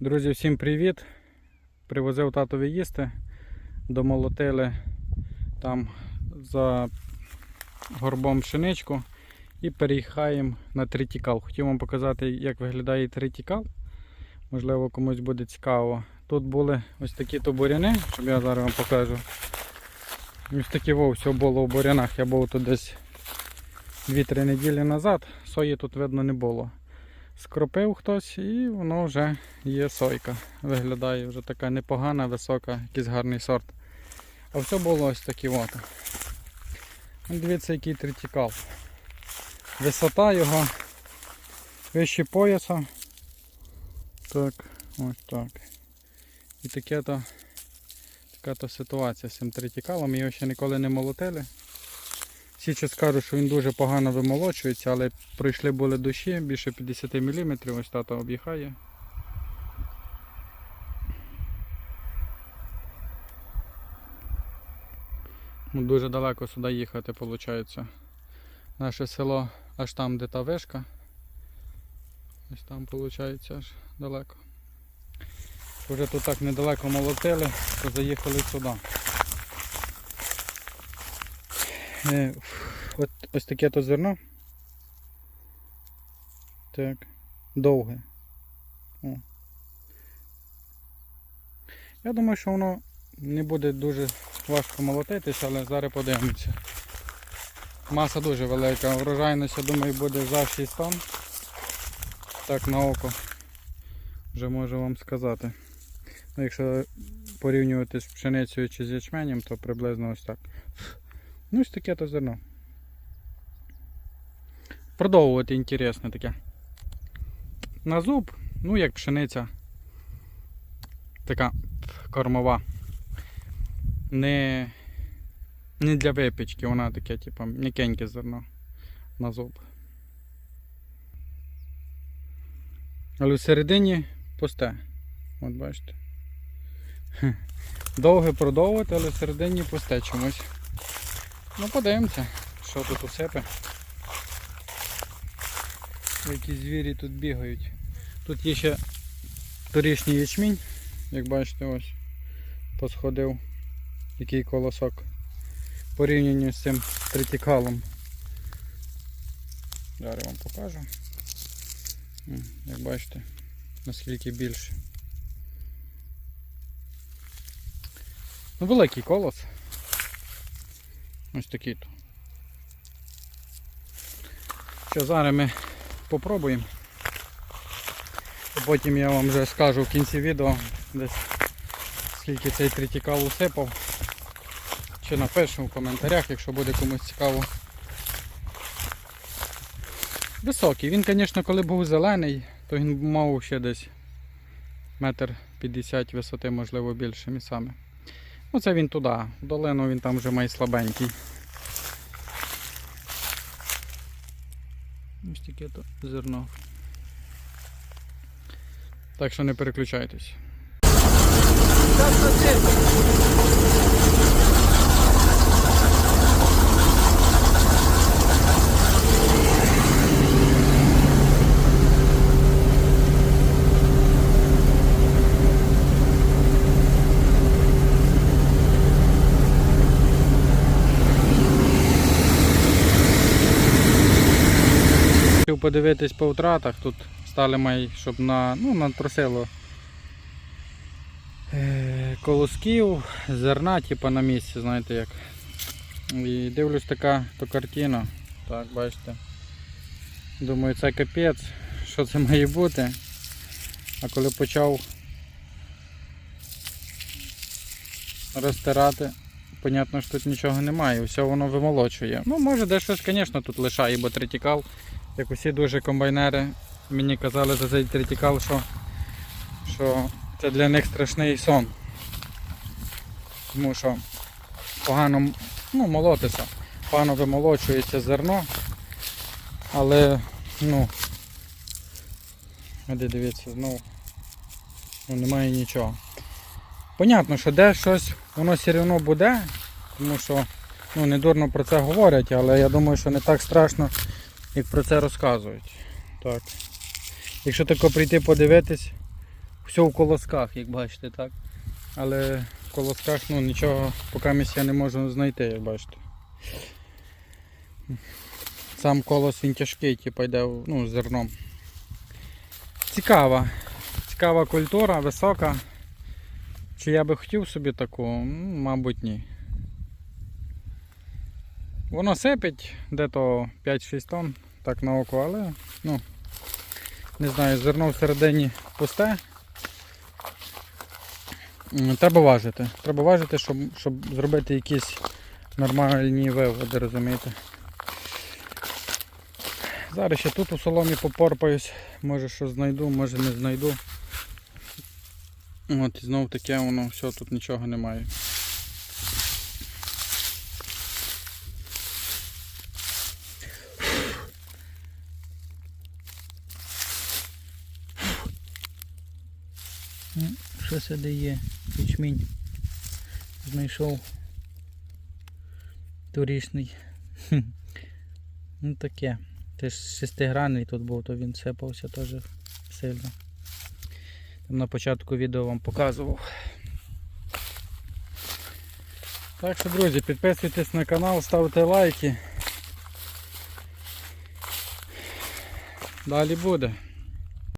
Друзі, всім привіт! Привозив татові їсти, домолотили там за горбом пшеничку і переїхаємо на тритікал. Хотів вам показати, як виглядає тритікал. Можливо, комусь буде цікаво. Тут були ось такі то буряни, щоб я зараз вам покажу. Ось такі все було в бурянах. Я був тут десь 2-3 неділі назад, сої тут видно не було. Скропив хтось і воно вже є сойка. Виглядає вже така непогана, висока, якийсь гарний сорт. А все було ось такі от. От Дивіться, який тритікал. Висота його вище пояса. Так, ось так. І таке то, така то ситуація з цим тритікалом. Його ще ніколи не молотили. Всі ще скажуть, що він дуже погано вимолочується, але пройшли були дощі, більше 50 мм, ось тато об'їхає. Ну, Дуже далеко сюди їхати, виходить. Наше село аж там, де та вишка. Ось там, виходить, аж далеко. Вже тут так недалеко молотили, то заїхали сюди. От, ось таке то зерно. Так. Довге. О. Я думаю, що воно не буде дуже важко молотитися, але зараз подивимося. Маса дуже велика. Врожайність, я думаю, буде за 6 тонн. Так на око вже можу вам сказати. Ну, якщо порівнювати з пшеницею чи з ячменем, то приблизно ось так. Ну, ось таке то зерно. Продовжувати інтересне таке. На зуб, ну як пшениця. Така кормова. Не, не для випічки, вона таке, типу, м'якеньке зерно на зуб. Але всередині пусте. От бачите. Довге продовжувати, але всередині пусте чомусь. Ну подивимося, що тут усипе. Які звірі тут бігають. Тут є ще торішній ячмінь, як бачите, ось посходив який колосок. Порівнянні з цим тритікалом. Зараз вам покажу. Як бачите, наскільки більше. Ну, великий колос. Ось такий то. Що зараз ми попробуємо. Потім я вам вже скажу в кінці відео десь скільки цей тритікал усипав. Чи напишемо в коментарях, якщо буде комусь цікаво. Високий. Він, звісно, коли був зелений, то він мав ще десь метр 50 висоти, можливо, більше місцями. Ну це він туди. В долину він там вже має слабенький. Ось таке то зерно. Так що не переключайтесь. Подивитись по втратах, тут стали май, щоб на, ну, натрусило е, колосків, зерна, типу на місці, знаєте як. І дивлюсь така то картина. Так, бачите. Думаю, це капець, що це має бути. А коли почав розтирати, понятно, що тут нічого немає, все воно вимолочує. Ну, може, де щось, звісно, тут лишає, бо тритікал як усі дуже комбайнери мені казали за цей тритікал, що, що це для них страшний сон. Тому що погано ну, молотися, погано вимолочується зерно, але ну, де дивіться, знову ну, немає нічого. Понятно, що де щось воно все одно буде, тому що ну, не дурно про це говорять, але я думаю, що не так страшно, як про це розказують. Так. Якщо тако прийти подивитись, все в колосках, як бачите, так? Але в колосках ну, нічого поки місць я не можу знайти, як бачите. Сам колос він тяжкий, типу йде ну, з зерном. Цікава. Цікава культура, висока. Чи я би хотів собі таку? Ну, Мабуть, ні. Воно сипить де-то 5-6 тонн, так на око, але ну, не знаю, зерно всередині пусте. Треба важити. Треба важити, щоб, щоб зробити якісь нормальні виводи, розумієте. Зараз ще тут у соломі попорпаюсь, може що знайду, може не знайду. От і знов таке воно все, тут нічого немає. Що це дає? Ячмінь. Знайшов торішний. Хм. Ну таке. Ти ж шестигранний тут був, то він сипався теж сильно. Там на початку відео вам показував. Так що, друзі, підписуйтесь на канал, ставте лайки. Далі буде.